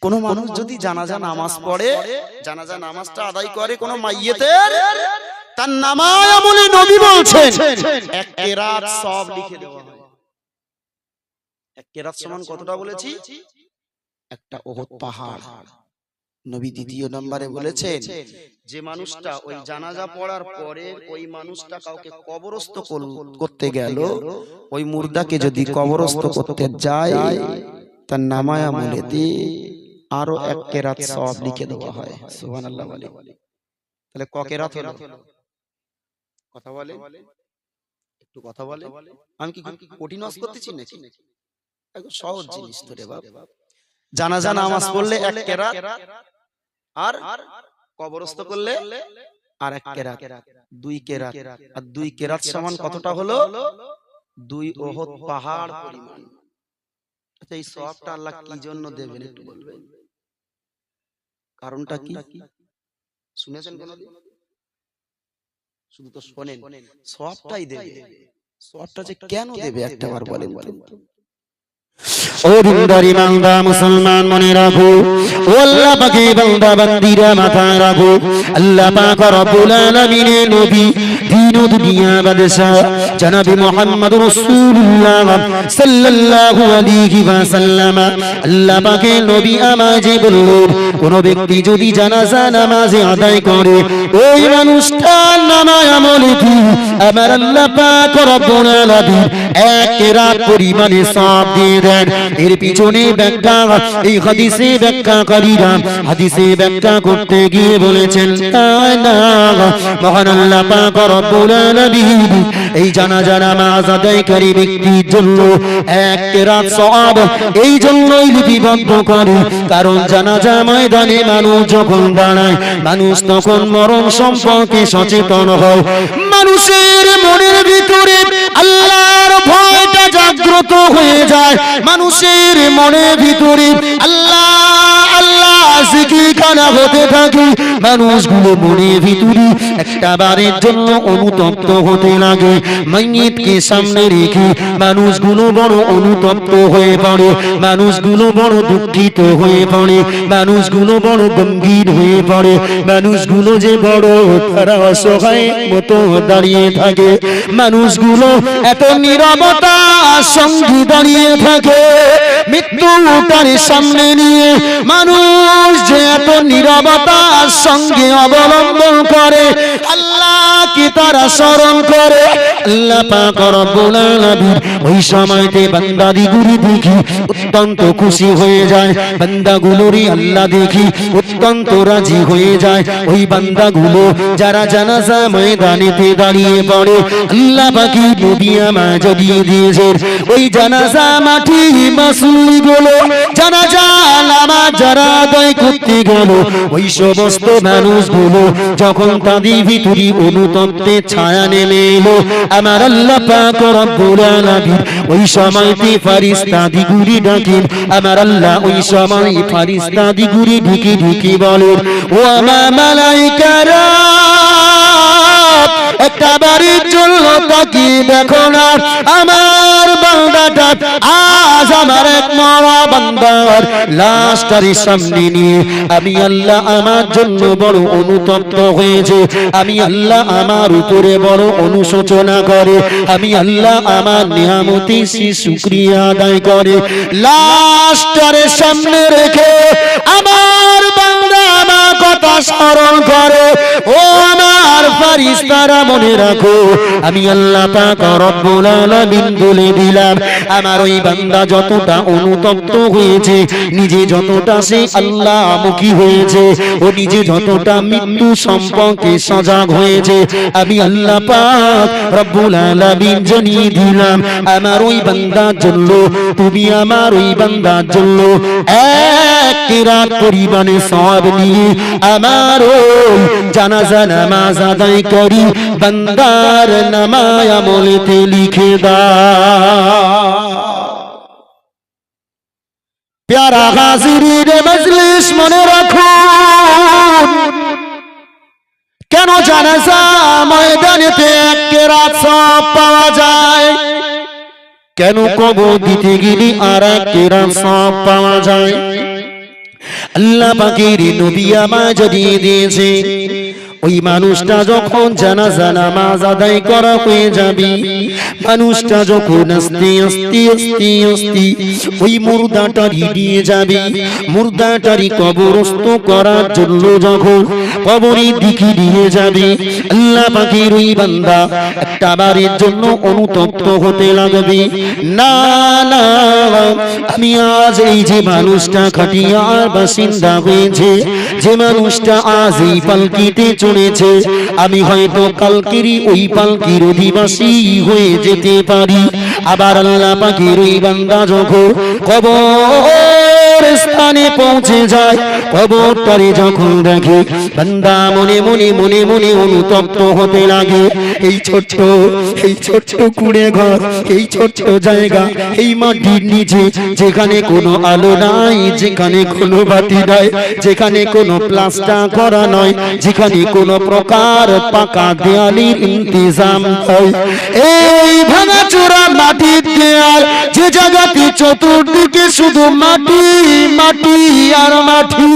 কোন মানুষ যদি জানাজা নামাজ পড়ে জানাজা নামাজটা আদায় করে কোন মাইয়েতের তার নামায় আমলে নবী বলছেন। এক কেরাত সব লিখে দেওয়া হয়। এক কেরাত সমান কতটা বলেছি? একটা ওহত পাহাড়। নবী দ্বিতীয় নম্বরে বলেছেন যে মানুষটা ওই জানাজা পড়ার পরে ওই মানুষটা কাউকে কবরস্থ করতে গেল ওই মুর্দাকে যদি কবরস্থ করতে যায় তার নামায়া আমলেতে আরও এক কেরাত সব লিখে দেওয়া হয়। সুবহানাল্লাহ বলে। তাহলে ক কেরাত হলো? কথা বলে? একটু কথা বলে? আমি কি কঠিন ওয়াজ করতেছি নাকি? একদম সহজ জিনিস তো রে বাপ। জানাজা নামাজ পড়লে এক কেরাত আর কবরস্থ করলে আর এক কেরাত। দুই কেরাত। আর দুই কেরাত সমান কতটা হলো? দুই ওহদ পাহাড় পরিমাণ। আচ্ছা এই সবটা আল্লাহ কি জন্য দেবেন একটু বলবেন? কারণটা কি? শুনেছেন কোনদিন? শুধু তো শোনেন। সবটাই দেবে। সবটা যে কেন দেবে একটা বার বলেন। বলেন। ও বান্দা মুসলমান মনে রাখো। ও আল্লাহ পাকে বান্দা বান্দিরা রাখো। আল্লাহ পাক রব্বুল আলামিনের নবী দুনিয়া জনাবি মুহাম্মদ রাসূলুল্লাহ সাল্লাল্লাহু আলাইহি আল্লাহ পাকে নবী বললেন কোন ব্যক্তি যদি জানাজা নামাজে আদায় করে, ওই মানুষটার নামায় আমলে কি? আমার আল্লাহ পাক রব্বুল আলামিন এক রাত পরিমাণে সব দিয়ে দেন এর পিছনে ব্যাখ্যা, এই হাদিসে হাদিসে ব্যাখ্যা করতে গিয়ে বলেছেন আদায়কারী ব্যক্তির জন্য এক রাত এই জন্যই লিপিবদ্ধ করে। কারণ জানাজা ময়দানে মানুষ যখন দাঁড়ায়, মানুষ তখন মরণ সম্পর্কে সচেতন হয়। মানুষের মনের ভিতরে আল্লাহর ভয়টা জাগ্রত হয়ে যায়। মানুষের মনের ভিতরে আল্লাহ জিকিরখানা হতে থাকে? মানুষগুলো মনের একটা বারের জন্য অনুতপ্ত হতে লাগে। সামনে রেখে মানুষগুলো বড় অনুতপ্ত হয়ে পড়ে। মানুষগুলো বড় দুঃখিত হয়ে পড়ে। মানুষগুলো বড় গম্ভীর হয়ে পড়ে। মানুষগুলো যে বড়, তারা অসহায় মতো দাঁড়িয়ে থাকে। মানুষগুলো এত নিরবতা সঙ্গী দাঁড়িয়ে থাকে। মৃত্যুটার সামনে নিয়ে মানুষ যে এত নিরবতার সঙ্গে অবলম্বন করে আল্লাহ কি তারা স্মরণ করে? আল্লাহ পাক রব্বুল আলামিন ওই সময়তে বান্দাদি গুলি দেখি অত্যন্ত খুশি হয়ে যায়, বান্দাগুলোরই আল্লাহ দেখি অত্যন্ত রাজি হয়ে যায়। ওই বান্দাগুলো যারা জানাজা ময়দানেতে দাঁড়িয়ে পড়ে আল্লাহ পাকি নবী আমায় জড়িয়ে দিয়েছেন ওই জানাজা মাটি মাসুলি গুলো, জানাজা নামাজ যারা আদায় করতে গেল, ওই সমস্ত মানুষগুলো যখন তাদের ভিতরে অনুতপ্তে ছায়া নেমে এলো আমার আল্লাহ পাক রব্বুল আলামিন ওই সময়তে ফেরেশতা দিগুরি ডাকেন আমার আল্লাহ ওই সময় ফেরেশতা দিগুরি ঢুকি ঢুকি বলেন, ও আমার মালাইকারা একটা বাড়ির জন্য তাকিয়ে দেখো না। আমার বান্দাটা আজ আমার এক মরা বান্দার লাশটারি সামনে নিয়ে আমি আল্লাহ আমার জন্য বড় অনুতপ্ত হয়েছে। আমি আল্লাহ আমার উপরে বড় অনুশোচনা করে। আমি আল্লাহ আমার নিয়ামতি সে শুক্রিয়া আদায় করে। লাশটারে সামনে রেখে আমার বান্দা আমার কথা স্মরণ করে। ও আমার ফারিস্তারা মনে রাখো, আমি আল্লাহ পাক রব্বুল আলামিন বলে দিলাম, আমার ওই বান্দা যতটা অনুতপ্ত হয়েছে, নিজে যতটা সে আল্লাহ মুখী হয়েছে, ও নিজে যতটা মৃত্যু সম্পর্কে সজাগ হয়েছে, আমি আল্লাহ পাক রব্বুল আলামিন জানিয়ে দিলাম, আমার ওই বান্দার জন্য, তুমি আমার ওই বান্দার জন্য এক পরিমাণে সব নিয়ে আমার ওই জানাজা নামাজ আদায় করি বান্দার নামায় আমলেতে লিখে দা। প্যারা হাজির মজলিস মনে রাখুন কেন জানাজা ময়দানেতে এক রাত সব পাওয়া যায়? কেন কবর দিতে গেলে আর এক রাত সব পাওয়া যায়? আল্লাহ পাকের নবী আমায় জানিয়ে দিয়েছে ওই মানুষটা যখন জানাজা নামাজ আদায় করা হয়ে যাবে, মানুষটা যখন আস্তে আস্তে আস্তে আস্তে ওই মুর্দাটারি নিয়ে যাবে মুর্দাটারি কবরস্থ করার জন্য যখন কবরের দিকে নিয়ে যাবে, আল্লাহ পাকের ওই বান্দা একটা বারের জন্য অনুতপ্ত হতে লাগবে। না না, আমি আজ এই যে মানুষটা খাটিয়ার বাসিন্দা হয়েছে, যে মানুষটা আজ এই পালকিতে চলেছে আমি হয়তো কালকেরই ওই পালকির অধিবাসী হয়ে যেতে পারি। আবার আল্লাহ পাখির ওই বান্দা যখন কবর স্থানে পৌঁছে যায়। কবরটারে যখন দেখে, বান্দা মনে মনে মনে মনে অনুতপ্ত হতে লাগে। এই ছোট্ট এই ছোট্ট কুড়ে ঘর, এই ছোট্ট জায়গা, এই মাটির নিচে, যেখানে কোনো আলো নাই, যেখানে কোনো বাতি নাই, যেখানে কোনো প্লাস্টার করা নয় যেখানে কোনো প্রকার পাকা দেয়ালির ইন্তজাম হয়। এই ভাঙা চোরা মাটির দেয়াল, যে জায়গাতে চতুর্দিকে শুধু মাটি মাটি আর মাটি,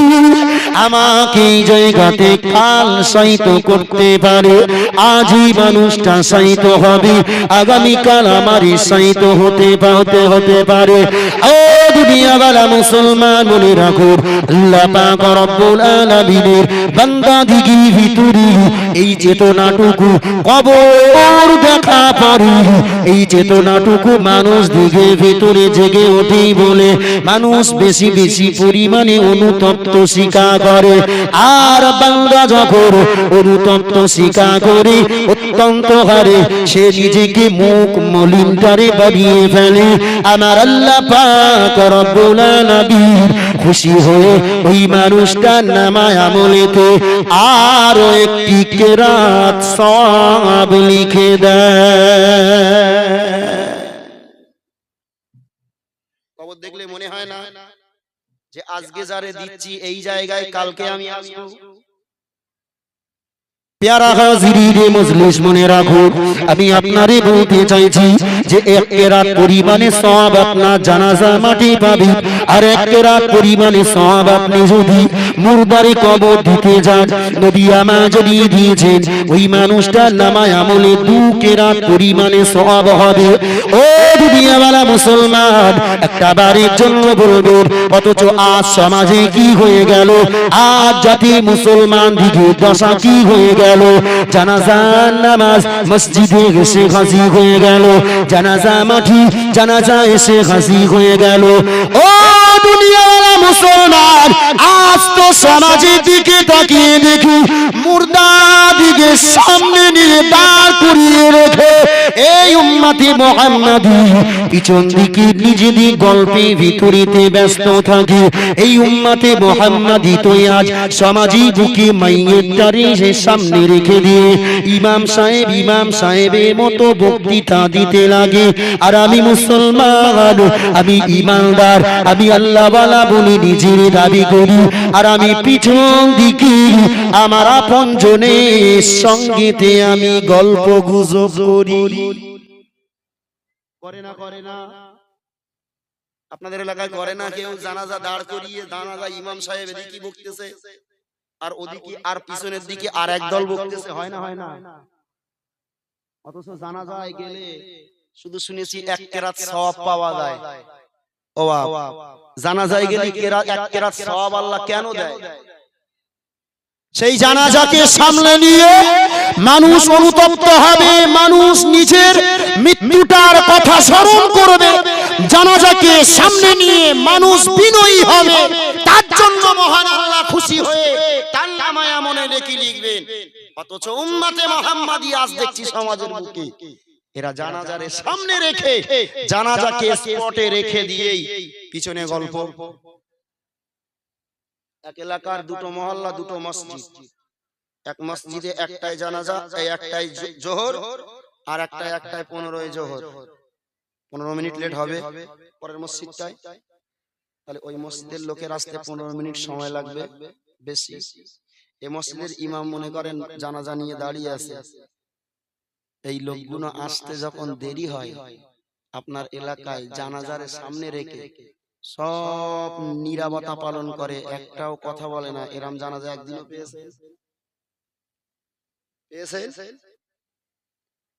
আমাকে জায়গাতে কাল করতে পারে। আজই মানুষটা হবে, আগামীকাল হতে হতে পারে। মুসলমান, মনে এই মানুষ দিকে ভিতরে জেগে ওঠেই বলে মানুষ বেশি বেশি পরিমাণে অনুতপ্ত শিকা করে। আর বান্দা যখন অনুতপ্ত শিকা করে, অত্যন্ত হারে সে নিজেকে মুখ মলিনটারে বাড়িয়ে ফেলে। আমার আল্লাহ পাক রব্বুল আলামিন খুশি হয়ে ওই মানুষটার নামায় আমলেতে আরও একটি কেরাত সব লিখে দেয় কবর দেখলে মনে হয় না যে আজকে যারে দিচ্ছি এই জায়গায় কালকে আমি আসব। প্যারা হাজিরিনে মজলিস মনে রাখো আমি আপনারে বলতে চাইছি যে এক কেরাত পরিমাণে সওয়াব আপনার জানাজা মাটি পাবে আর এক কেরাত পরিমাণে সওয়াব আপনি যদি মুরদারে কবর দিতে যান নবী আমা যদি দিয়েছেন ওই মানুষটার নামায় আমলে দু কেরাত পরিমাণে সওয়াব হবে। ও দুনিয়াওয়ালা মুসলমান, একটা বারের জন্য বলবেন অথচ আজ সমাজে কি হয়ে গেল? আজ জাতি মুসলমান দিকে দশা কি হয়ে গেল? জানাজার নামাজ মসজিদে এসে হাসি হয়ে গেল। জানাজা মাঠি জানাজা এসে হাসি হয়ে গেল। ও দুনিয়াওয়ালা মুসলমান, আজ তো সমাজের দিকে তাকিয়ে দেখি, মুর্দা দিকে সামনে নিয়ে দাঁড় করিয়ে রেখে এই উম্মাতি মোহাম্মদী, পিছন দিকে গল্পে ব্যস্ত থাকে। এই মোহাম্মদী আজ সমাজী বুকে মাইয়ের তারে সে সামনে রেখে দিয়ে ইমাম সাহেব, ইমাম সাহেবের মতো বক্তৃতা দিতে লাগে। আর আমি মুসলমান, আমি ইমানদার, আমি আল্লাহওয়ালা বলে নিজের দাবি করি। আর আমি পিছন দিকে আমার আপন জনের সঙ্গেতে আমি গল্প গুজব করি। করে। না করে না। আপনাদের এলাকায় করে না কেউ জানাজা দাঁড় করিয়ে জানাজা ইমাম সাহেব এদিকে বকতেছে আর ওদিকে আর পিছনের দিকে আর একদল বকতেছে। হয় না হয় না। অথচ জানাজায় গেলে শুধু শুনেছি এক কেরাত সওয়াব পাওয়া যায়। ও বাবা জানাজায় গেলে কেরাত এক কেরাত সওয়াব আল্লাহ কেন দেয়? সেই জানাজাকে সামলে নিয়ে মানুষ অনুতপ্ত হবে, মানুষ নিজের মৃত্যুটার কথা স্মরণ করবে। জানাজাকে সামনে নিয়ে মানুষ বিনয়ী হবে। তার জন্য মহান আল্লাহ খুশি হয়ে তার নামায় মনে লেখি লিখবেন, অথচ উম্মাতে মোহাম্মদী আজ দেখছি সমাজের বুকে। এরা জানাজারে সামনে রেখে, জানাজাকে স্পটে রেখে দিয়েই পিছনে গল্প। এক এলাকার দুটো মহল্লা, দুটো মসজিদ। এক মসজিদে একটাই জানাজা, এই একটাই জোহর, আর একটাই একটাই পনেরোই জোহর। পনেরো মিনিট লেট হবে পরের মসজিদটায়। তাহলে ওই মসজিদের লোকের আসতে পনেরো মিনিট সময় লাগবে বেশি। এই মসজিদের ইমাম মনে করেন জানাজা নিয়ে দাঁড়িয়ে আছে। এই লোকগুলো আসতে যখন দেরি হয়, আপনার এলাকায় জানাজারের সামনে রেখে সব নিরাপত্তা পালন করে একটাও কথা বলে না। এরাম জানা যায় একদিনও পেয়েছে? পেয়েছে?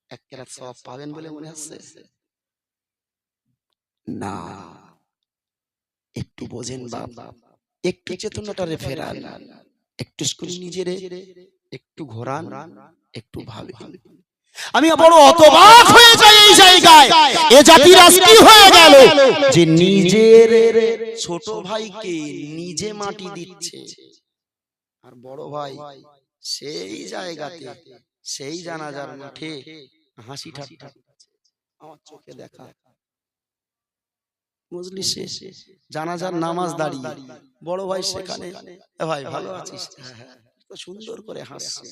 এক কেরাত সব পাবেন বলে মনে হচ্ছে? না। একটু বোঝেন বাপ। একটু চেতনাটারে ফেরান একটু স্কুল নিজেরে একটু ঘোরান একটু ভাবেন আমি বড় অতবাক হয়ে এ জাতি রাষ্ট্রী হয়ে গেল। যে নিজের ছোট ভাইকে নিজে মাটি দিচ্ছে। আর বড় ভাই সেই জায়গাতে সেই জানাজার মাঠে হাসি ঠাট্টা আমার চোখে দেখা। শেষ জানাজার নামাজ দাঁড়িয়ে। বড় ভাই সেখানে ভাই ভালো আছিস হ্যাঁ, হ্যাঁ, সুন্দর করে হাসছে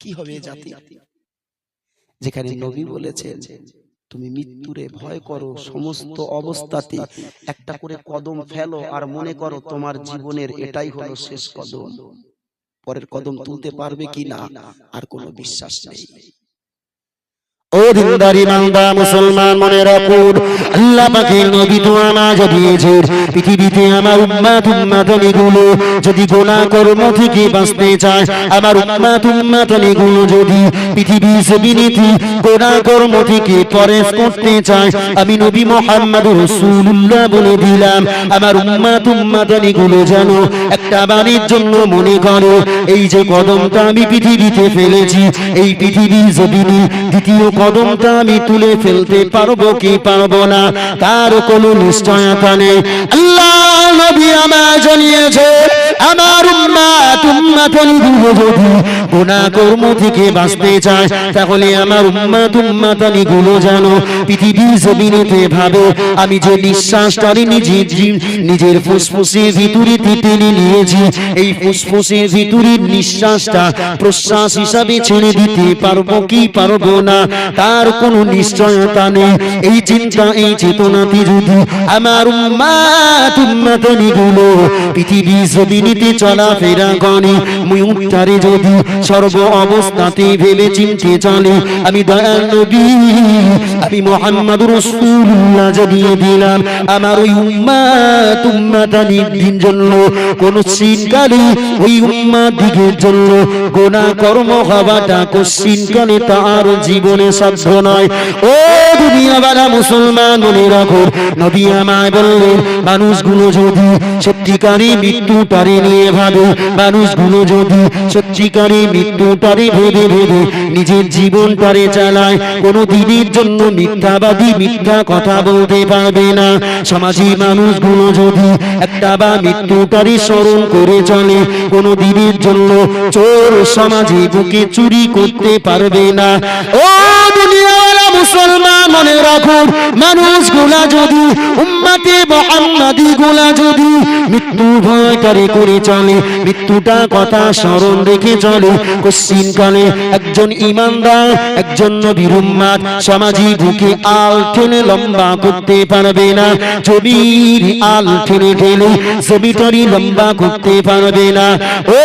কি হবে জাতি? যেখানে নবী বলেছেন তুমি মৃত্যুরে ভয় করো সমস্ত অবস্থাতে। একটা করে কদম ফেলো আর মনে করো তোমার জীবনের এটাই হলো শেষ কদম। পরের কদম তুলতে পারবে কি না? আর কোনো বিশ্বাস নেই। ও দিনদারি বান্দা মুসলমান মনে রাখুন আল্লাহ পাকের নবী তো আমাজ দিয়েছে পৃথিবীতে আমার উম্মাত উম্মাতানি গুলো যদি গোনা কর্ম থেকে বাঁচতে চায়, আমার উম্মাত উম্মাতানি গুলো যদি পৃথিবী জমিনেতে গোনা কর্ম থেকে পরেশ করতে চায়, আমি নবী মোহাম্মদ রসুল্লাহ বলে দিলাম, আমার উম্মাত উম্মাতানি গুলো যেন একটা বাণীর জন্য মনে করো। এই যে কদমটা আমি পৃথিবীতে ফেলেছি, এই পৃথিবী জমিনে দ্বিতীয় কদমটা আমি তুলে ফেলতে পারব কি পারব না, তার কোনো নিশ্চয়তা নেই। আল্লাহ নবী আমার জানিয়েছে, আমার উম্মা তুমি যদি গুনাহ কর্ম থেকে বাঁচতে চায়, তাহলে আমার উম্মাত উম্মাতানি গুলো জানো পৃথিবী জমিনেতে ভাবে, আমি যে নিঃশ্বাসটারে নিজে নিজের ফুসফুসের ভিতরে টেনে নিয়েছি, এই ফুসফুসের ভিতরে নিঃশ্বাসটা প্রশ্বাস হিসাবে ছেড়ে দিতে পারব কি পারব না, তার কোনো নিশ্চয়তা নেই, এই চিন্তা, এই চেতনাতে যদি আমার উম্মাত উম্মাতানি গুলো পৃথিবীর জমিনেতে চলাফেরা করে মুখটারে যদি সর্ব অবস্থাতে ভেবে চিনতে চলে, আমি আমি মোহাম্মদ রসুল্লাহ জানিয়ে দিলাম, আমার ওই উম্মাত উম্মাতানির দিন জন্য, কোন সিনকালে ওই উম্মাত দিকের জন্য গোনা কর্ম হওয়াটা কোশ্চিনকালে তার জীবনে সাধ্য নয়। ও দুনিয়াবালা মুসলমান, মনে রাখো, নবী আমায় বললেন, মানুষগুলো যদি সত্যিকারী মৃত্যুটারে নিয়ে ভাবে, মানুষগুলো যদি সত্যিকারী মৃত্যুটারে ভেবে ভেবে নিজের জীবনটারে চালায়। কোনো দিনের জন্য মিথ্যাবাদী মিথ্যা কথা বলতে পারবে না। সমাজে মানুষগুলো যদি একটা বা মৃত্যুটারে স্মরণ করে চলে, কোনো দিনের জন্য চোর সমাজে বুকে চুরি করতে পারবে না। ও দুনিয়াওয়ালা! মুসলমান মনে রাখুন মানুষগুলা যদি, উম্মাতে মোহাম্মদী যদি মৃত্যু করে চলে, মৃত্যুটা কথা স্মরণ রেখে চলে কশ্চিন কালে একজন ইমানদার, একজন নবীর উম্মাদ সমাজী আল লম্বা করতে পারবে না, জমির আল টেনে ঠেলে জমিটারি লম্বা করতে পারবে না। ও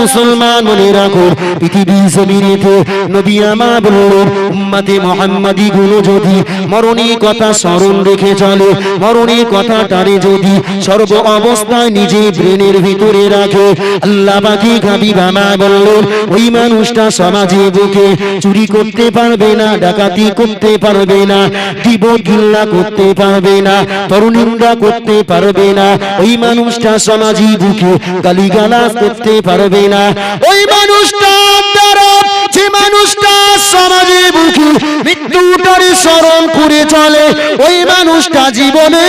মুসলমান মনে রাখো পৃথিবী জমিনেতে নবী আমা বললেন উম্মাতে মোহাম্মদী গুলো যদি মরণী কথা স্মরণ রেখে চলে, মরণী কথাটারে যদি সর্ব অবস্থায় নিজে ব্রেনের ভিতরে রাখে। আল্লাহ বাকি গাবি বামা বললেন, ওই মানুষটা সমাজে বুকে চুরি করতে পারবে না, ডাকাতি করতে পারবে না দিব গিল্লা করতে পারবে না তরুণিন্দা করতে পারবে না, ওই মানুষটা সমাজে বুকে গালিগালাজ করতে পারবে না। ওই মানুষটা দ্বারা যে মানুষটা সমাজে বুকে মৃত্যুটারে স্মরণ করে চলে। ওই মানুষটা জীবনে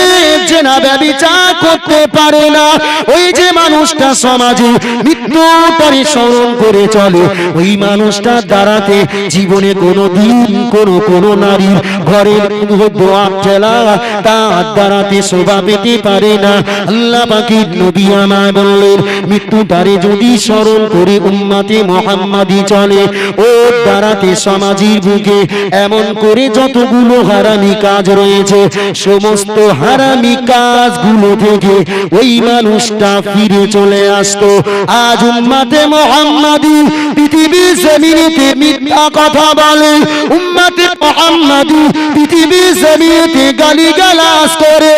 যে না ব্যবচার করতে পারে না। ওই যে মানুষটা সমাজে মৃত্যুটারে স্মরণ করে চলে। ওই মানুষটা দ্বারাতে জীবনে কোনো দিন কোনো কোনো নারীর ঘরের দোয়া ঠেলা তার দ্বারাতে শোভা পেতে পারে না। আল্লাহ পাখির নবী আমায় বললেন, মৃত্যুটারে যদি স্মরণ করে উম্মাতে মোহাম্মদী চলে, ও দ্বারাতে সমাজের বুকে এমন করে যতগুলো হারামি কাজ রয়েছে, সমস্ত হারামি কাজগুলো থেকে ওই মানুষটা ফিরে চলে আসতো। আজ উম্মাতে মোহাম্মদী পৃথিবীর জমিনেতে মিথ্যা কথা বলে, উম্মাতে মোহাম্মদী পৃথিবীর জমিনেতে গালিগালাজ করে,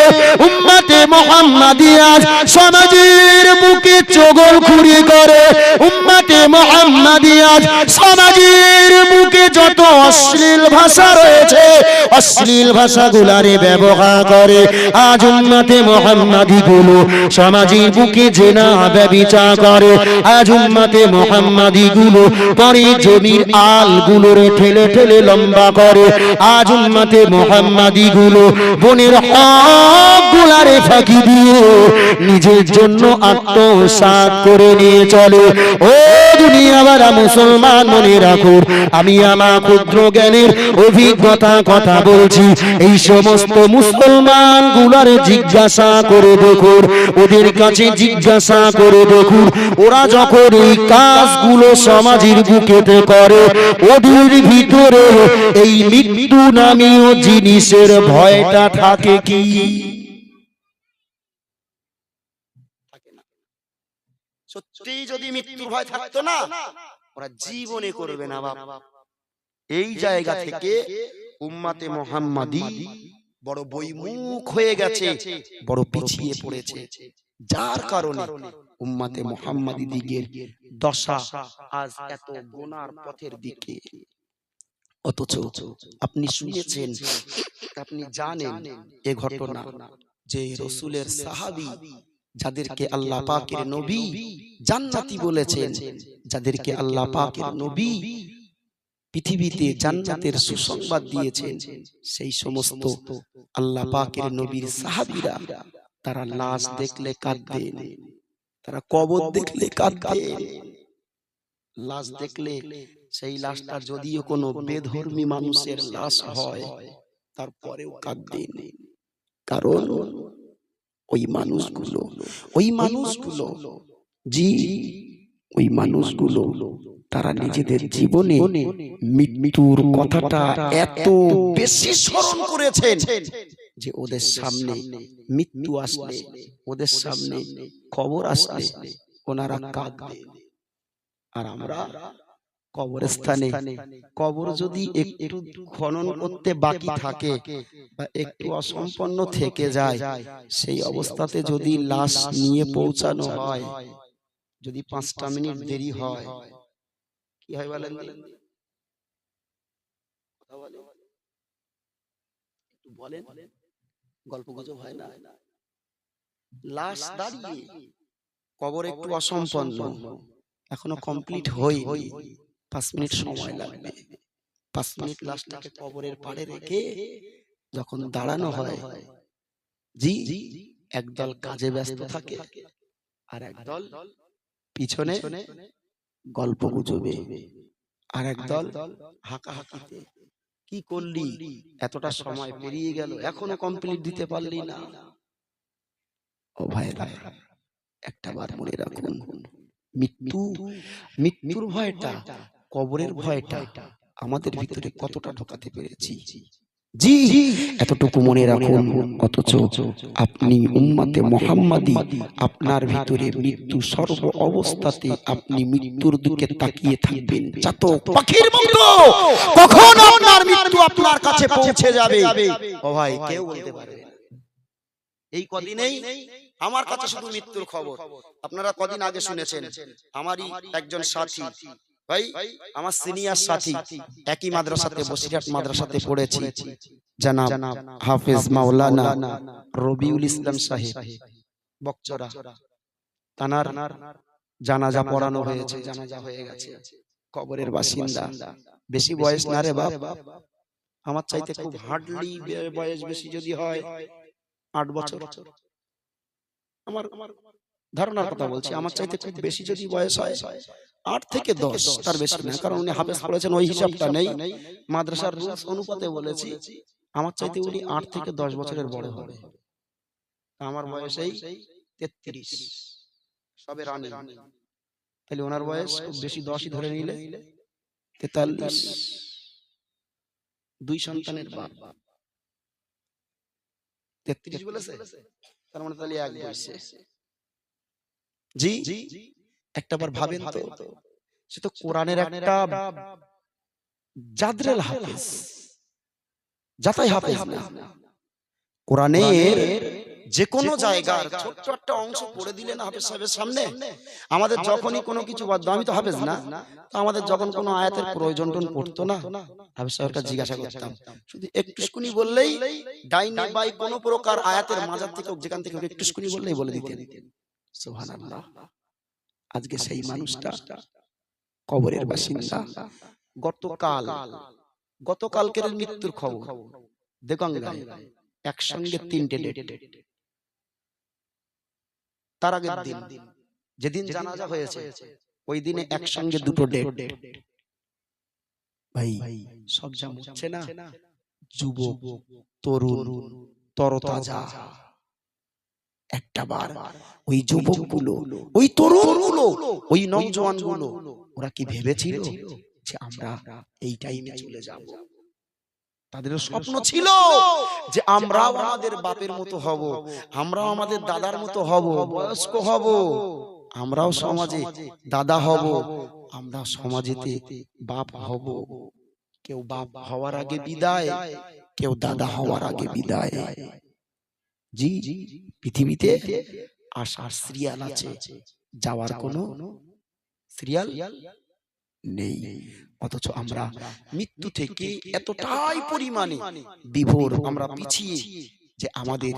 উম্মাতে মোহাম্মদী আজ সমাজের বুকে চগল খুঁড়ি করে, উম্মাতে মোহাম্মদী আজ সমাজের বুকে যত অশ্লীল ভাষা রয়েছে। অশ্লীল ভাষাগুলারে ব্যবহার করে আজ উম্মাতে মোহাম্মদী গুলো সমাজের বুকে জেনা ব্যবিচার করে। আজ উম্মাতে মোহাম্মদী গুলো পরে জমির আল গুলোরে ঠেলে ঠেলে লম্বা করে। আজ উম্মাতে মোহাম্মদী গুলো বনের হক গুলারে ফাঁকি দিয়ে নিজের জন্য আত্মসাৎ করে নিয়ে চলে। ও দুনিয়াবারা মুসলমান মনে রাখুন আমি আমার ক্ষুদ্র জ্ঞানের অভিজ্ঞতা কথা বলছি। এই সমস্ত মুসলমানগুলার জিজ্ঞাসা করে দেখুন, ওদের কাছে জিজ্ঞাসা করে দেখুন, ওরা যখন এই কাজগুলো সমাজের বুকেতে করে, ওদের ভিতরে এই মৃত্যু নামীয় জিনিসের ভয়টা থাকে কি? সত্যি যদি মৃত্যুর ভয় থাকতো না, ওরা জীবনে করবে না বাপ। এই জায়গা থেকে উম্মাতে মোহাম্মদী বড় বইমুখ হয়ে গেছে বড় পিছিয়ে পড়েছে। যার কারণে উম্মাতে মোহাম্মদী দিগের দশা আজ এত গোনার পথের দিকে। অথচ আপনি শুনেছেন আপনি জানেন এ ঘটনা যে রসুলের সাহাবী যাদেরকে আল্লাহ পাকের নবী জান্নাতি বলেছেন যাদেরকে আল্লাহ পাকের নবী পৃথিবীতে জান্নাতের সুসংবাদ দিয়েছেন। সেই সমস্ত আল্লাহ পাকের নবীর সাহাবীরা তারা লাশ দেখলে কাঁদতেন। তারা কবর দেখলে কাঁদতেন। লাশ দেখলে সেই লাশটা যদিও কোনো বেধর্মী মানুষের লাশ হয় তারপরেও কাঁদতেন। কারণ ওই মানুষগুলো ওই মানুষগুলো জি ওই মানুষগুলো তারা নিজেদের জীবনে মৃত্যুর কথাটা এত বেশি স্মরণ করেছেন যে ওদের সামনে মৃত্যু আসলে ওদের সামনে খবর আসলে ওনারা কাঁদবে। আর আমরা কবরস্থানে কবর যদি একটু খনন করতে বাকি থাকে বা একটু অসম্পন্ন থেকে যায় সেই অবস্থাতে যদি লাশ নিয়ে পৌঁছানো হয় যদি পাঁচটা মিনিট দেরি হয় কি হয় বলেন কথা বলেন? একটু বলেন। গল্প গুজব হয় না। লাশ দাঁড়িয়ে কবর একটু অসম্পন্ন। এখনও কমপ্লিট হই পাঁচ মিনিট সময় লাগবে। পাঁচ মিনিট লাশটাকে কবরের পাড়ে রেখে যখন দাঁড়ানো হয় জি একদল কাজে ব্যস্ত থাকে আর একদল পিছনে গল্প গুজবে। আর একদল হাঁকা হাঁকিতে কি করলি? এতটা সময় পেরিয়ে গেল এখনও কমপ্লিট দিতে পারলি না। ও ভাইরা একটা বার মনে রাখুন মৃত্যু মৃত্যুর ভয়টা কবরের ভয়টা আমাদের ভিতরে কতটা ঢোকাতে পেরেছি? জি, এতটুকু মনে রাখুন, অথচ আপনি উম্মাতে আপনার ভিতরে মৃত্যু সর্ব অবস্থাতে আপনি মৃত্যুর দিকে তাকিয়ে থাকবেন। পাখির মতো, কখন আপনার মৃত্যু আপনার কাছে পৌঁছে যাবে? ও ভাই, কেউ বলতে পারবে এই কদিনেই আমার কাছে শুধু মৃত্যুর খবর। আপনারা কদিন আগে শুনেছেন, আমারই একজন সাথী ভাই আমার সিনিয়র সাথী একই মাদ্রাসাতে বসিরহাট মাদ্রাসাতে পড়েছি। জানাব হাফেজ মাওলানা রবিউল ইসলাম সাহেব বকচরা। তানার জানাজা পড়ানো হয়েছে জানাজা হয়ে গেছে। কবরের বাসিন্দা। বেশি বয়স না রে বাপ। আমার চাইতে খুব হার্ডলি বয়স বেশি যদি হয় আট বছর। আমার ধারণার কথা বলছি আমার চাইতে খুব বেশি যদি বয়স হয় আট থেকে দশ তার বেশি না। কারণ উনি হাফেজ পড়েছেন ওই হিসাবটা নেই। মাদ্রাসার রুলস অনুপাতে বলেছি আমার চাইতে উনি আট থেকে দশ বছরের বড় হবে। আমার বয়স এই তেত্রিশ। সবে রানি। তাহলে ওনার বয়স খুব বেশি দশই ধরে নিলে তেতাল্লিশ। দুই সন্তানের বাপ। তেত্রিশ বলেছে? তার মানে তাহলে এক বলছে জি? একটা বার ভাবেন তো? সে তো কোরআনের একটা জাদরেল হাফেজ। যাতাই হাফেজ না। কোরআনের যে কোনো জায়গার ছোট্ট একটা অংশ পড়ে দিলেন হাফেজ সাহেবের সামনে। আমাদের যখনই কোনো কিছু বাদ আমি তো হাফেজ না। তো আমাদের যখন কোনো আয়াতের প্রয়োজন টোন পড়তো না হাফেজ সাহেবকে জিজ্ঞাসা করতাম। শুধু একটুকুনি বললেই ডাইনি বাই কোনো প্রকার আয়াতের মাজার থেকে যেখান থেকে একটুকুনি বললেই বলে দিতেন। সুবহানাল্লাহ। আজকে সেই মানুষটা কবরের বাসিন্দা। গতকাল গতকালকের মৃত্যুর খবর। দেগঙ্গায় একসঙ্গে তিনটে ডেট। তার আগের দিন যেদিন জানাজা হয়েছে ওই দিনে একসঙ্গে দুটো ডেট। ভাই সব যা হচ্ছে না? যুবক তরুণ তরতাজা। একটা বার। ওই যুবকগুলো ওই তরুণগুলো ওই নওজোয়ানগুলো ওরা কি ভেবেছিল যে আমরা এই টাইমে চলে যাব? তাদের স্বপ্ন ছিল যে আমরাও আমাদের বাপের মতো হব আমরাও আমাদের দাদার মতো হব বয়স্ক হব আমরাও সমাজে দাদা হব আমরা সমাজেতে বাপ হব। কেউ বাপ হওয়ার আগে বিদায় কেউ দাদা হওয়ার আগে বিদায়। জি পৃথিবীতে আসার সিরিয়াল আছে যাওয়ার কোনো সিরিয়াল নেই। অথচ আমরা মৃত্যু থেকে এতটাই পরিমাণে বিভোর আমরা পিছিয়ে যে আমাদের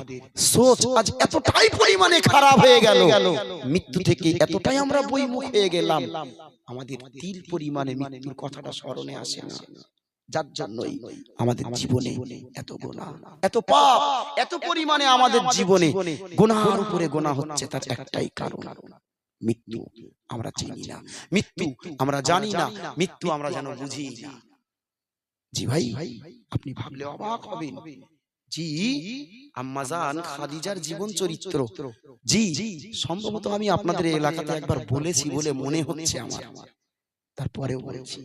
সোচ আজ এতটাই পরিমাণে খারাপ হয়ে গেল। মৃত্যু থেকে এতটাই আমরা বইমুখ হয়ে গেলাম। আমাদের তিল পরিমাণে মৃত্যুর কথাটা স্মরণে আসে না। যার জন্যই আমাদের জীবনে এত গোনা এত পাপ এত পরিমাণে আমাদের জীবনে গোনার উপরে গোনা হচ্ছে তার একটাই কারণ। মৃত্যু আমরা চিনি না। মৃত্যু আমরা জানি না। মৃত্যু আমরা যেন বুঝি। না জি ভাই আপনি ভাবলে অবাক হবেন। জি আম্মাজান খাদিজার জীবন চরিত্র। জি সম্ভবত আমি আপনাদের এলাকাতে একবার বলেছি বলে মনে হচ্ছে আমার। তারপরেও বলছি।